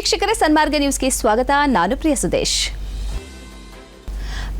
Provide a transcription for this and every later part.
ವೀಕ್ಷಕರೇ ಸನ್ಮಾರ್ಗ ನ್ಯೂಸ್ಗೆ ಸ್ವಾಗತ. ನಾನು ಪ್ರಿಯ ಸುದೇಶ್.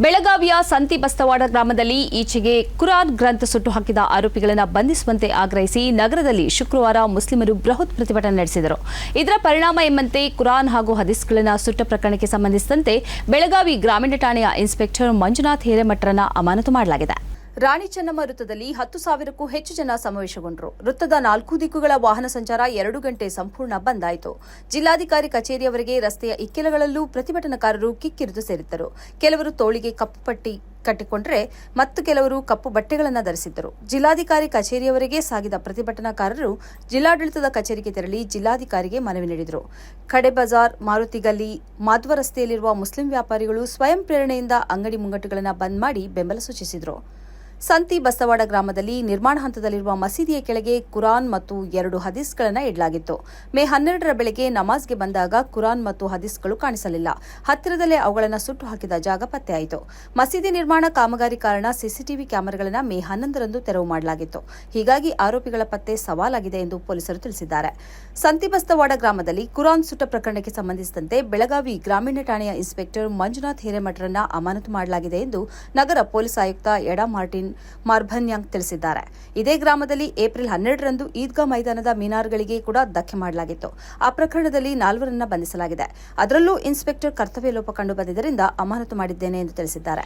ಬೆಳಗಾವಿಯ ಸಂತಿ ಬಸ್ತವಾಡ ಗ್ರಾಮದಲ್ಲಿ ಈಚೆಗೆ ಕುರಾನ್ ಗ್ರಂಥ ಸುಟ್ಟು ಹಾಕಿದ ಆರೋಪಿಗಳನ್ನು ಬಂಧಿಸುವಂತೆ ಆಗ್ರಹಿಸಿ ನಗರದಲ್ಲಿ ಶುಕ್ರವಾರ ಮುಸ್ಲಿಮರು ಬೃಹತ್ ಪ್ರತಿಭಟನೆ ನಡೆಸಿದರು. ಇದರ ಪರಿಣಾಮ ಎಂಬಂತೆ ಕುರಾನ್ ಹಾಗೂ ಹದೀಸ್ಗಳನ್ನು ಸುಟ್ಟ ಪ್ರಕರಣಕ್ಕೆ ಸಂಬಂಧಿಸಿದಂತೆ ಬೆಳಗಾವಿ ಗ್ರಾಮೀಣ ಠಾಣೆಯ ಇನ್ಸ್ಪೆಕ್ಟರ್ ಮಂಜುನಾಥ್ ಹಿರೇಮಠರನ್ನ ಅಮಾನತು ಮಾಡಲಾಗಿದೆ. ರಾಣಿ ಚೆನ್ನಮ್ಮ ವೃತ್ತದಲ್ಲಿ ಹತ್ತು ಸಾವಿರಕ್ಕೂ ಹೆಚ್ಚು ಜನ ಸಮಾವೇಶಗೊಂಡರು. ವೃತ್ತದ ನಾಲ್ಕು ದಿಕ್ಕುಗಳ ವಾಹನ ಸಂಚಾರ ಎರಡು ಗಂಟೆ ಸಂಪೂರ್ಣ ಬಂದ್ ಆಯಿತು. ಜಿಲ್ಲಾಧಿಕಾರಿ ಕಚೇರಿಯವರೆಗೆ ರಸ್ತೆಯ ಇಕ್ಕೆಲಗಳಲ್ಲೂ ಪ್ರತಿಭಟನಾಕಾರರು ಕಿಕ್ಕಿರಿದು ಸೇರಿದ್ದರು. ಕೆಲವರು ತೋಳಿಗೆ ಕಪ್ಪು ಪಟ್ಟಿ ಕಟ್ಟಿಕೊಂಡರೆ ಮತ್ತು ಕೆಲವರು ಕಪ್ಪು ಬಟ್ಟೆಗಳನ್ನು ಧರಿಸಿದ್ದರು. ಜಿಲ್ಲಾಧಿಕಾರಿ ಕಚೇರಿಯವರೆಗೆ ಸಾಗಿದ ಪ್ರತಿಭಟನಾಕಾರರು ಜಿಲ್ಲಾಡಳಿತದ ಕಚೇರಿಗೆ ತೆರಳಿ ಜಿಲ್ಲಾಧಿಕಾರಿಗೆ ಮನವಿ ನೀಡಿದರು. ಕಡೆ ಬಜಾರ್, ಮಾರುತಿ ಗಲ್ಲಿ, ಮಾಧ್ವ ರಸ್ತೆಯಲ್ಲಿರುವ ಮುಸ್ಲಿಂ ವ್ಯಾಪಾರಿಗಳು ಸ್ವಯಂ ಪ್ರೇರಣೆಯಿಂದ ಅಂಗಡಿ ಮುಂಗಟ್ಟುಗಳನ್ನು ಬಂದ್ ಮಾಡಿ ಬೆಂಬಲ ಸೂಚಿಸಿದರು. ಸಂತಿ ಬಸ್ತವಾಡ ಗ್ರಾಮದಲ್ಲಿ ನಿರ್ಮಾಣ ಹಂತದಲ್ಲಿರುವ ಮಸೀದಿಯ ಕೆಳಗೆ ಕುರಾನ್ ಮತ್ತು ಎರಡು ಹದೀಸ್ಗಳನ್ನು ಇಡಲಾಗಿತ್ತು. ಮೇ ಹನ್ನೆರಡರ ಬೆಳಗ್ಗೆ ನಮಾಜ್ಗೆ ಬಂದಾಗ ಕುರಾನ್ ಮತ್ತು ಹದೀಸ್ಗಳು ಕಾಣಿಸಲಿಲ್ಲ. ಹತ್ತಿರದಲ್ಲೇ ಅವುಗಳನ್ನು ಸುಟ್ಟು ಹಾಕಿದ ಜಾಗ ಪತ್ತೆಯಾಯಿತು. ಮಸೀದಿ ನಿರ್ಮಾಣ ಕಾಮಗಾರಿ ಕಾರಣ ಸಿಸಿಟಿವಿ ಕ್ಯಾಮೆರಾಗಳನ್ನು ಮೇ ಹನ್ನೊಂದರಂದು ತೆರವು ಮಾಡಲಾಗಿತ್ತು. ಹೀಗಾಗಿ ಆರೋಪಿಗಳ ಪತ್ತೆ ಸವಾಲಾಗಿದೆ ಎಂದು ಪೊಲೀಸರು ತಿಳಿಸಿದ್ದಾರೆ. ಸಂತಿ ಬಸ್ತವಾಡ ಗ್ರಾಮದಲ್ಲಿ ಕುರಾನ್ ಸುಟ್ಟ ಪ್ರಕರಣಕ್ಕೆ ಸಂಬಂಧಿಸಿದಂತೆ ಬೆಳಗಾವಿ ಗ್ರಾಮೀಣ ಠಾಣೆಯ ಇನ್ಸ್ಪೆಕ್ಟರ್ ಮಂಜುನಾಥ್ ಹಿರೇಮಠರನ್ನ ಅಮಾನತು ಮಾಡಲಾಗಿದೆ ಎಂದು ನಗರ ಪೊಲೀಸ್ ಆಯುಕ್ತ ಎಡಾ ಮಾರ್ಟಿನ್ ಮಾರ್ಭನ್ಯಾಂಗ್ ತಿಳಿಸಿದ್ದಾರೆ. ಇದೇ ಗ್ರಾಮದಲ್ಲಿ ಏಪ್ರಿಲ್ ಹನ್ನೆರಡರಂದು ಈದ್ಗಾ ಮೈದಾನದ ಮೀನಾರ್ಗಳಿಗೆ ಕೂಡ ಧಕ್ಕೆ ಮಾಡಲಾಗಿತ್ತು. ಆ ಪ್ರಕರಣದಲ್ಲಿ ನಾಲ್ವರನ್ನ ಬಂಧಿಸಲಾಗಿದೆ. ಅದರಲ್ಲೂ ಇನ್ಸ್ಪೆಕ್ಟರ್ ಕರ್ತವ್ಯ ಲೋಪ ಕಂಡು ಬಂದಿದ್ದರಿಂದ ಅಮಾನತು ಮಾಡಿದ್ದೇನೆ ಎಂದು ತಿಳಿಸಿದ್ದಾರೆ.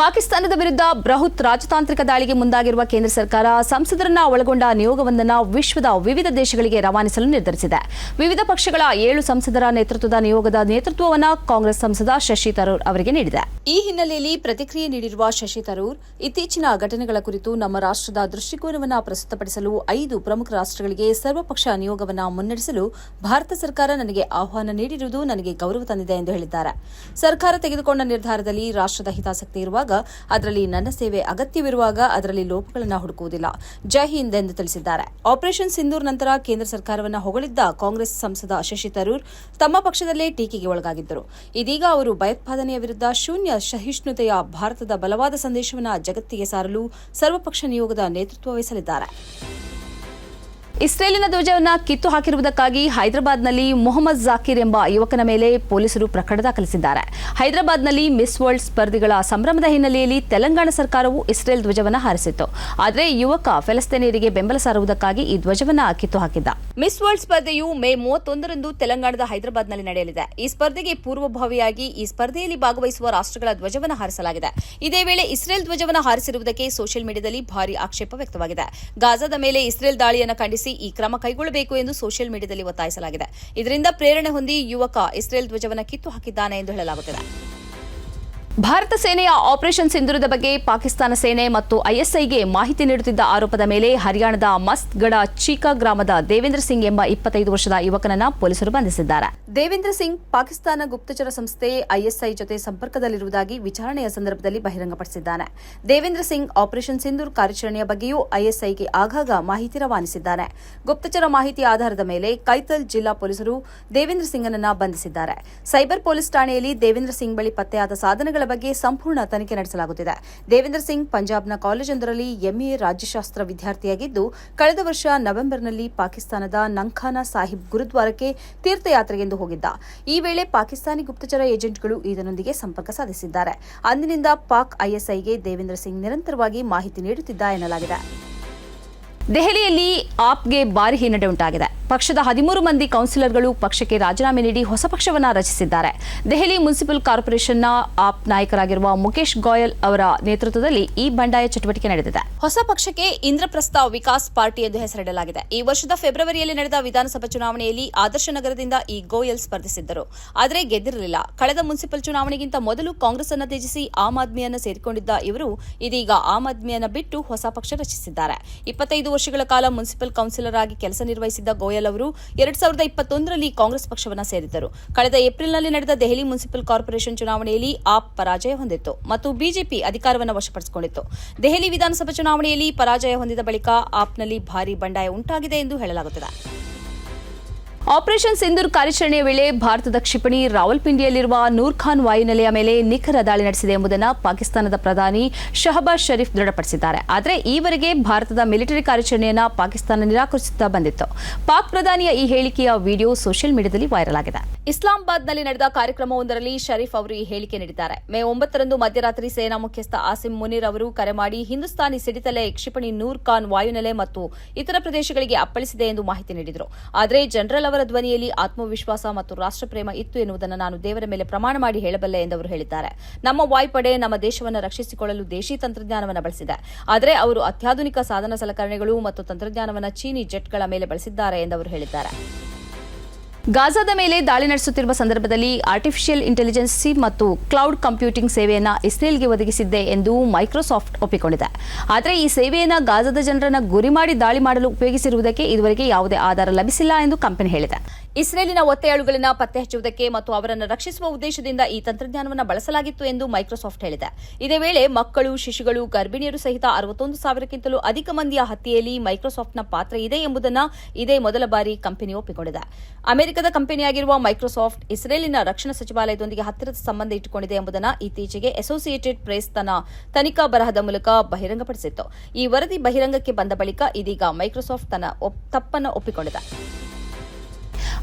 ಪಾಕಿಸ್ತಾನದ ವಿರುದ್ಧ ಬೃಹತ್ ರಾಜತಾಂತ್ರಿಕ ದಾಳಿಗೆ ಮುಂದಾಗಿರುವ ಕೇಂದ್ರ ಸರ್ಕಾರ ಸಂಸದರನ್ನ ಒಳಗೊಂಡ ನಿಯೋಗವೊಂದನ್ನು ವಿಶ್ವದ ವಿವಿಧ ದೇಶಗಳಿಗೆ ರವಾನಿಸಲು ನಿರ್ಧರಿಸಿದೆ. ವಿವಿಧ ಪಕ್ಷಗಳ ಏಳು ಸಂಸದರ ನೇತೃತ್ವದ ನಿಯೋಗದ ನೇತೃತ್ವವನ್ನು ಕಾಂಗ್ರೆಸ್ ಸಂಸದ ಶಶಿ ತರೂರ್ ಅವರಿಗೆ ನೀಡಿದೆ. ಈ ಹಿನ್ನೆಲೆಯಲ್ಲಿ ಪ್ರತಿಕ್ರಿಯೆ ನೀಡಿರುವ ಶಶಿ ತರೂರ್, ಇತ್ತೀಚಿನ ಘಟನೆಗಳ ಕುರಿತು ನಮ್ಮ ರಾಷ್ಟ್ರದ ದೃಷ್ಟಿಕೋನವನ್ನು ಪ್ರಸ್ತುತಪಡಿಸಲು ಐದು ಪ್ರಮುಖ ರಾಷ್ಟ್ರಗಳಿಗೆ ಸರ್ವಪಕ್ಷ ನಿಯೋಗವನ್ನು ಮುನ್ನಡೆಸಲು ಭಾರತ ಸರ್ಕಾರ ನನಗೆ ಆಹ್ವಾನ ನೀಡಿರುವುದು ನನಗೆ ಗೌರವ ತಂದಿದೆ ಎಂದು ಹೇಳಿದ್ದಾರೆ. ಸರ್ಕಾರ ತೆಗೆದುಕೊಂಡ ನಿರ್ಧಾರದಲ್ಲಿ ರಾಷ್ಟ್ರದ ಹಿತಾಸಕ್ತಿ ಇರುವಾಗ ಅದರಲ್ಲಿ ನನ್ನ ಸೇವೆ ಅಗತ್ಯವಿರುವಾಗ ಅದರಲ್ಲಿ ಲೋಪಗಳನ್ನು ಹುಡುಕುವುದಿಲ್ಲ. ಜೈ ಹಿಂದ್ ಎಂದು ತಿಳಿಸಿದ್ದಾರೆ. ಆಪರೇಷನ್ ಸಿಂಧೂರ್ ನಂತರ ಕೇಂದ್ರ ಸರ್ಕಾರವನ್ನು ಹೊಗಳಿದ್ದ ಕಾಂಗ್ರೆಸ್ ಸಂಸದ ಶಶಿ ತರೂರ್ ತಮ್ಮ ಪಕ್ಷದಲ್ಲೇ ಟೀಕೆಗೆ ಒಳಗಾಗಿದ್ದರು. ಇದೀಗ ಅವರು ಭಯೋತ್ಪಾದನೆಯ ವಿರುದ್ಧ ಶೂನ್ಯ ಸಹಿಷ್ಣುತೆಯ ಭಾರತದ ಬಲವಾದ ಸಂದೇಶವನ್ನು ಜಗತ್ತಿಗೆ ಸಾರಲು ಸರ್ವಪಕ್ಷ ನಿಯೋಗದ ನೇತೃತ್ವ ವಹಿಸಲಿದ್ದಾರೆ. ಇಸ್ರೇಲಿನ ಧ್ವಜವನ್ನು ಕಿತ್ತು ಹಾಕಿರುವುದಕ್ಕಾಗಿ ಹೈದರಾಬಾದ್ನಲ್ಲಿ ಮೊಹಮ್ಮದ್ ಜಾಕಿರ್ ಎಂಬ ಯುವಕನ ಮೇಲೆ ಪೊಲೀಸರು ಪ್ರಕರಣ ದಾಖಲಿಸಿದ್ದಾರೆ. ಹೈದರಾಬಾದ್ನಲ್ಲಿ ಮಿಸ್ ವರ್ಲ್ಡ್ ಸ್ಪರ್ಧಿಗಳ ಸಂಭ್ರಮದ ಹಿನ್ನೆಲೆಯಲ್ಲಿ ತೆಲಂಗಾಣ ಸರ್ಕಾರವು ಇಸ್ರೇಲ್ ಧ್ವಜವನ್ನು ಹಾರಿಸಿತ್ತು. ಆದರೆ ಯುವಕ ಫೆಲಸ್ತೀನಿಯರಿಗೆ ಬೆಂಬಲ ಸಾರುವುದಕ್ಕಾಗಿ ಈ ಧ್ವಜವನ್ನು ಕಿತ್ತು ಹಾಕಿದ್ದ. ಮಿಸ್ ವರ್ಲ್ಡ್ ಸ್ಪರ್ಧೆಯು ಮೇ ಮೂವತ್ತೊಂದರಂದು ತೆಲಂಗಾಣದ ಹೈದರಾಬಾದ್ನಲ್ಲಿ ನಡೆಯಲಿದೆ. ಈ ಸ್ಪರ್ಧೆಗೆ ಪೂರ್ವಭಾವಿಯಾಗಿ ಈ ಸ್ಪರ್ಧೆಯಲ್ಲಿ ಭಾಗವಹಿಸುವ ರಾಷ್ಟ್ರಗಳ ಧ್ವಜವನ್ನು ಹಾರಿಸಲಾಗಿದೆ. ಇದೇ ವೇಳೆ ಇಸ್ರೇಲ್ ಧ್ವಜವನ್ನು ಹಾರಿಸಿರುವುದಕ್ಕೆ ಸೋಷಿಯಲ್ ಮೀಡಿಯಾದಲ್ಲಿ ಭಾರಿ ಆಕ್ಷೇಪ ವ್ಯಕ್ತವಾಗಿದೆ. ಗಾಜಾದ ಮೇಲೆ ಇಸ್ರೇಲ್ ದಾಳಿಯನ್ನು ಖಂಡಿಸಿ ಈ ಕ್ರಮ ಕೈಗೊಳ್ಳಬೇಕು ಎಂದು ಸೋಷಿಯಲ್ ಮೀಡಿಯಾದಲ್ಲಿ ಒತ್ತಾಯಿಸಲಾಗಿದೆ. ಇದರಿಂದ ಪ್ರೇರಣೆ ಹೊಂದಿ ಯುವಕ ಇಸ್ರೇಲ್ ಧ್ವಜವನ್ನು ಕಿತ್ತು ಹಾಕಿದ್ದಾನೆ ಎಂದು ಹೇಳಲಾಗುತ್ತಿದೆ. ಭಾರತ ಸೇನೆಯ ಆಪರೇಷನ್ ಸಿಂಧುರದ ಬಗ್ಗೆ ಪಾಕಿಸ್ತಾನ ಸೇನೆ ಮತ್ತು ಐಎಸ್ಐಗೆ ಮಾಹಿತಿ ನೀಡುತ್ತಿದ್ದ ಆರೋಪದ ಮೇಲೆ ಹರಿಯಾಣದ ಮಸ್ತ್ಗಡ ಚೀಕಾ ಗ್ರಾಮದ ದೇವೇಂದ್ರ ಸಿಂಗ್ ಎಂಬ ಇಪ್ಪತ್ತೈದು ವರ್ಷದ ಯುವಕನನ್ನ ಪೊಲೀಸರು ಬಂಧಿಸಿದ್ದಾರೆ. ದೇವೇಂದ್ರ ಸಿಂಗ್ ಪಾಕಿಸ್ತಾನ ಗುಪ್ತಚರ ಸಂಸ್ಥೆ ಐಎಸ್ಐ ಜೊತೆ ಸಂಪರ್ಕದಲ್ಲಿರುವುದಾಗಿ ವಿಚಾರಣೆಯ ಸಂದರ್ಭದಲ್ಲಿ ಬಹಿರಂಗಪಡಿಸಿದ್ದಾನೆ. ದೇವೇಂದ್ರ ಸಿಂಗ್ ಆಪರೇಷನ್ ಸಿಂಧೂರ್ ಕಾರ್ಯಾಚರಣೆಯ ಬಗ್ಗೆಯೂ ಐಎಸ್ಐಗೆ ಆಗಾಗ ಮಾಹಿತಿ ರವಾನಿಸಿದ್ದಾನೆ ಗುಪ್ತಚರ ಮಾಹಿತಿ ಆಧಾರದ ಮೇಲೆ ಕೈತಲ್ ಜಿಲ್ಲಾ ಪೊಲೀಸರು ದೇವೇಂದ್ರ ಸಿಂಗ್ನನ್ನ ಬಂಧಿಸಿದ್ದಾರೆ. ಸೈಬರ್ ಪೊಲೀಸ್ ಠಾಣೆಯಲ್ಲಿ ದೇವೇಂದ್ರ ಸಿಂಗ್ ಬಳಿ ಪತ್ತೆಯಾದ ಸಾಧನಗಳ ಬಗ್ಗೆ ಸಂಪೂರ್ಣ ತನಿಖೆ ನಡೆಸಲಾಗುತ್ತಿದೆ. ದೇವೇಂದ್ರ ಸಿಂಗ್ ಪಂಜಾಬ್ನ ಕಾಲೇಜೊಂದರಲ್ಲಿ ಎಂಎ ರಾಜ್ಯಶಾಸ್ತ್ರ ವಿದ್ಯಾರ್ಥಿಯಾಗಿದ್ದು, ಕಳೆದ ವರ್ಷ ನವೆಂಬರ್ನಲ್ಲಿ ಪಾಕಿಸ್ತಾನದ ನಂಖಾನಾ ಸಾಹಿಬ್ ಗುರುದ್ವಾರಕ್ಕೆ ತೀರ್ಥಯಾತ್ರೆಗೆಂದು ಹೋಗಿದ್ದ. ಈ ವೇಳೆ ಪಾಕಿಸ್ತಾನಿ ಗುಪ್ತಚರ ಏಜೆಂಟ್ಗಳು ಇದರೊಂದಿಗೆ ಸಂಪರ್ಕ ಸಾಧಿಸಿದ್ದಾರೆ. ಅಂದಿನಿಂದ ಪಾಕ್ ಐಎಸ್ಐಗೆ ದೇವೇಂದ್ರ ಸಿಂಗ್ ನಿರಂತರವಾಗಿ ಮಾಹಿತಿ ನೀಡುತ್ತಿದ್ದ ಎನ್ನಲಾಗಿದೆ. ದೆಹಲಿಯಲ್ಲಿ ಆಪ್ಗೆ ಭಾರಿ ಹಿನ್ನಡೆ ಉಂಟಾಗಿದೆ. ಪಕ್ಷದ ಹದಿಮೂರು ಮಂದಿ ಕೌನ್ಸಿಲರ್ಗಳು ಪಕ್ಷಕ್ಕೆ ರಾಜೀನಾಮೆ ನೀಡಿ ಹೊಸ ಪಕ್ಷವನ್ನು ರಚಿಸಿದ್ದಾರೆ. ದೆಹಲಿ ಮುನ್ಸಿಪಲ್ ಕಾರ್ಪೊರೇಷನ್ನ ಆಪ್ ನಾಯಕರಾಗಿರುವ ಮುಖೇಶ್ ಗೋಯಲ್ ಅವರ ನೇತೃತ್ವದಲ್ಲಿ ಈ ಬಂಡಾಯ ಚಟುವಟಿಕೆ ನಡೆದಿದೆ. ಹೊಸ ಪಕ್ಷಕ್ಕೆ ಇಂದ್ರಪ್ರಸ್ಥ ವಿಕಾಸ್ ಪಾರ್ಟಿ ಎಂದು ಹೆಸರಿಡಲಾಗಿದೆ. ಈ ವರ್ಷದ ಫೆಬ್ರವರಿಯಲ್ಲಿ ನಡೆದ ವಿಧಾನಸಭಾ ಚುನಾವಣೆಯಲ್ಲಿ ಆದರ್ಶ ನಗರದಿಂದ ಈ ಗೋಯಲ್ ಸ್ಪರ್ಧಿಸಿದ್ದರು. ಆದರೆ ಗೆದ್ದಿರಲಿಲ್ಲ. ಕಳೆದ ಮುನ್ಸಿಪಲ್ ಚುನಾವಣೆಗಿಂತ ಮೊದಲು ಕಾಂಗ್ರೆಸ್ ಅನ್ನು ತ್ಯಜಿಸಿ ಆಮ್ ಆದ್ಮಿಯನ್ನು ಸೇರಿಕೊಂಡಿದ್ದ ಇವರು ಇದೀಗ ಆಮ್ ಆದ್ಮಿಯನ್ನು ಬಿಟ್ಟು ಹೊಸ ಪಕ್ಷ ರಚಿಸಿದ್ದಾರೆ. ಇಪ್ಪತ್ತೈದು ವರ್ಷಗಳ ಕಾಲ ಮುನ್ಸಿಪಲ್ ಕೌನ್ಸಿಲರ್ ಆಗಿ ಕೆಲಸ ನಿರ್ವಹಿಸಿದ್ದ ಗೋಯಲ್ ಅವರು ಎರಡ್ ಸಾವಿರದ ಇಪ್ಪತ್ತೊಂದರಲ್ಲಿ ಕಾಂಗ್ರೆಸ್ ಪಕ್ಷವನ್ನು ಸೇರಿದ್ದರು. ಕಳೆದ ಏಪ್ರಿಲ್ನಲ್ಲಿ ನಡೆದ ದೆಹಲಿ ಮುನ್ಸಿಪಲ್ ಕಾರ್ಪೊರೇಷನ್ ಚುನಾವಣೆಯಲ್ಲಿ ಆಪ್ ಪರಾಜಯ ಹೊಂದಿತ್ತು ಮತ್ತು ಬಿಜೆಪಿ ಅಧಿಕಾರವನ್ನು ವಶಪಡಿಸಿಕೊಂಡಿತ್ತು. ದೆಹಲಿ ವಿಧಾನಸಭಾ ಚುನಾವಣೆಯಲ್ಲಿ ಪರಾಜಯ ಹೊಂದಿದ ಬಳಿಕ ಆಪ್ನಲ್ಲಿ ಭಾರೀ ಬಂಡಾಯ ಉಂಟಾಗಿದೆ ಎಂದು ಹೇಳಲಾಗುತ್ತಿದೆ. ಆಪರೇಷನ್ ಸಿಂಧೂರ್ ಕಾರ್ಯಾಚರಣೆಯ ವೇಳೆ ಭಾರತದ ಕ್ಷಿಪಣಿ ರಾವಲ್ಪಿಂಡಿಯಲ್ಲಿರುವ ನೂರ್ ಖಾನ್ ವಾಯುನೆಲೆಯ ಮೇಲೆ ನಿಖರ ದಾಳಿ ನಡೆಸಿದೆ ಎಂಬುದನ್ನು ಪಾಕಿಸ್ತಾನದ ಪ್ರಧಾನಿ ಶಹಬಾಜ್ ಷರೀಫ್ ದೃಢಪಡಿಸಿದ್ದಾರೆ. ಆದರೆ ಈವರೆಗೆ ಭಾರತದ ಮಿಲಿಟರಿ ಕಾರ್ಯಾಚರಣೆಯನ್ನು ಪಾಕಿಸ್ತಾನ ನಿರಾಕರಿಸುತ್ತಾ ಬಂದಿತ್ತು. ಪಾಕ್ ಪ್ರಧಾನಿಯ ಈ ಹೇಳಿಕೆಯ ವಿಡಿಯೋ ಸೋಷಿಯಲ್ ಮೀಡಿಯಾದಲ್ಲಿ ವೈರಲ್ ಆಗಿದೆ. ಇಸ್ಲಾಮಾಬಾದ್ನಲ್ಲಿ ನಡೆದ ಕಾರ್ಯಕ್ರಮವೊಂದರಲ್ಲಿ ಶರೀಫ್ ಅವರು ಈ ಹೇಳಿಕೆ ನೀಡಿದ್ದಾರೆ. ಮೇ ಒಂಬತ್ತರಂದು ಮಧ್ಯರಾತ್ರಿ ಸೇನಾ ಮುಖ್ಯಸ್ಥ ಆಸಿಮ್ ಮುನೀರ್ ಅವರು ಕರೆ ಮಾಡಿ ಹಿಂದೂಸ್ತಾನಿ ಸಿಡಿತಲೆ ಕ್ಷಿಪಣಿ ನೂರ್ ಖಾನ್ ವಾಯುನೆಲೆ ಮತ್ತು ಇತರ ಪ್ರದೇಶಗಳಿಗೆ ಅಪ್ಪಳಿಸಿದೆ ಎಂದು ಮಾಹಿತಿ ನೀಡಿದರು. ಆದರೆ ಜನರಲ್ ಅವರ ಧ್ವನಿಯಲ್ಲಿ ಆತ್ಮವಿಶ್ವಾಸ ಮತ್ತು ರಾಷ್ಟ್ರಪ್ರೇಮ ಇತ್ತು ಎನ್ನುವುದನ್ನು ನಾನು ದೇವರ ಮೇಲೆ ಪ್ರಮಾಣ ಮಾಡಿ ಹೇಳಬಲ್ಲೆ ಎಂದವರು ಹೇಳಿದ್ದಾರೆ. ನಮ್ಮ ವಾಯುಪಡೆ ನಮ್ಮ ದೇಶವನ್ನು ರಕ್ಷಿಸಿಕೊಳ್ಳಲು ದೇಶಿ ತಂತ್ರಜ್ಞಾನವನ್ನು ಬಳಸಿದೆ. ಆದರೆ ಅವರು ಅತ್ಯಾಧುನಿಕ ಸಾಧನ ಸಲಕರಣೆಗಳು ಮತ್ತು ತಂತ್ರಜ್ಞಾನವನ್ನು ಚೀನಿ ಜೆಟ್ಗಳ ಮೇಲೆ ಬಳಸಿದ್ದಾರೆ ಎಂದವರು ಹೇಳಿದ್ದಾರೆ. ಗಾಜಾದ ಮೇಲೆ ದಾಳಿ ನಡೆಸುತ್ತಿರುವ ಸಂದರ್ಭದಲ್ಲಿ ಆರ್ಟಿಫಿಷಿಯಲ್ ಇಂಟೆಲಿಜೆನ್ಸಿ ಮತ್ತು ಕ್ಲೌಡ್ ಕಂಪ್ಯೂಟಿಂಗ್ ಸೇವೆಯನ್ನು ಇಸ್ರೇಲ್ಗೆ ಒದಗಿಸಿದ್ದೆ ಎಂದು ಮೈಕ್ರೋಸಾಫ್ಟ್ ಒಪ್ಪಿಕೊಂಡಿದೆ. ಆದರೆ ಈ ಸೇವೆಯನ್ನು ಗಾಜಾದ ಜನರನ್ನು ಗುರಿ ಮಾಡಿ ದಾಳಿ ಮಾಡಲು ಉಪಯೋಗಿಸಿರುವುದಕ್ಕೆ ಇದುವರೆಗೆ ಯಾವುದೇ ಆಧಾರ ಲಭಿಸಿಲ್ಲ ಎಂದು ಕಂಪನಿ ಹೇಳಿದೆ. ಇಸ್ರೇಲಿನ ಒತ್ತೆಯಾಳುಗಳನ್ನು ಪತ್ತೆ ಹಚ್ಚುವುದಕ್ಕೆ ಮತ್ತು ಅವರನ್ನು ರಕ್ಷಿಸುವ ಉದ್ದೇಶದಿಂದ ಈ ತಂತ್ರಜ್ಞಾನವನ್ನು ಬಳಸಲಾಗಿತ್ತು ಎಂದು ಮೈಕ್ರೋಸಾಫ್ಟ್ ಹೇಳಿದೆ. ಇದೇ ವೇಳೆ ಮಕ್ಕಳು, ಶಿಶುಗಳು, ಗರ್ಭಿಣಿಯರು ಸಹಿತ ಅರವತ್ತೊಂದು ಸಾವಿರಕ್ಕಿಂತಲೂ ಅಧಿಕ ಮಂದಿಯ ಹತ್ಯೆಯಲ್ಲಿ ಮೈಕ್ರೋಸಾಫ್ಟ್ನ ಪಾತ್ರ ಇದೆ ಎಂಬುದನ್ನು ಇದೇ ಮೊದಲ ಬಾರಿ ಕಂಪನಿ ಒಪ್ಪಿಕೊಂಡಿದೆ. ಅಮೆರಿಕದ ಕಂಪನಿಯಾಗಿರುವ ಮೈಕ್ರೋಸಾಫ್ಟ್ ಇಸ್ರೇಲಿನ ರಕ್ಷಣಾ ಸಚಿವಾಲಯದೊಂದಿಗೆ ಹತ್ತಿರದ ಸಂಬಂಧ ಇಟ್ಟುಕೊಂಡಿದೆ ಎಂಬುದನ್ನು ಇತ್ತೀಚೆಗೆ ಅಸೋಸಿಯೇಟೆಡ್ ಪ್ರೆಸ್ ತನ್ನ ತನಿಖಾ ಬರಹದ ಮೂಲಕ ಬಹಿರಂಗಪಡಿಸಿತ್ತು. ಈ ವರದಿ ಬಹಿರಂಗಕ್ಕೆ ಬಂದ ಬಳಿಕ ಇದೀಗ ಮೈಕ್ರೋಸಾಫ್ಟ್ ತನ್ನ ತಪ್ಪನ್ನು ಒಪ್ಪಿಕೊಂಡಿದೆ.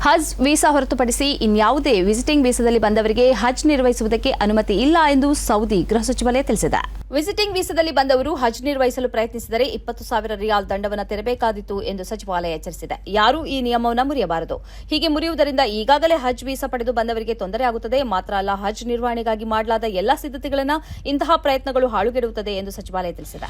ಹಜ್ ವೀಸಾ ಹೊರತುಪಡಿಸಿ ಇನ್ಯಾವುದೇ ವಿಸಿಟಿಂಗ್ ವೀಸಾದಲ್ಲಿ ಬಂದವರಿಗೆ ಹಜ್ ನಿರ್ವಹಿಸುವುದಕ್ಕೆ ಅನುಮತಿ ಇಲ್ಲ ಎಂದು ಸೌದಿ ಗೃಹ ಸಚಿವಾಲಯ ತಿಳಿಸಿದೆ. ವಿಸಿಟಿಂಗ್ ವೀಸಾದಲ್ಲಿ ಬಂದವರು ಹಜ್ ನಿರ್ವಹಿಸಲು ಪ್ರಯತ್ನಿಸಿದರೆ ಇಪ್ಪತ್ತು ಸಾವಿರ ರಿಯಾಲ್ ದಂಡವನ್ನು ತೆರಬೇಕಾದೀತು ಎಂದು ಸಚಿವಾಲಯ ಎಚ್ಚರಿಸಿದೆ. ಯಾರೂ ಈ ನಿಯಮವನ್ನು ಮುರಿಯಬಾರದು. ಹೀಗೆ ಮುರಿಯುವುದರಿಂದ ಈಗಾಗಲೇ ಹಜ್ ವೀಸಾ ಪಡೆದು ಬಂದವರಿಗೆ ತೊಂದರೆಯಾಗುತ್ತದೆ ಮಾತ್ರ ಅಲ್ಲ, ಹಜ್ ನಿರ್ವಹಣೆಗಾಗಿ ಮಾಡಲಾದ ಎಲ್ಲಾ ಸಿದ್ಧತೆಗಳನ್ನು ಇಂತಹ ಪ್ರಯತ್ನಗಳು ಹಾಳುಗೆಡುತ್ತದೆ ಎಂದು ಸಚಿವಾಲಯ ತಿಳಿಸಿದೆ.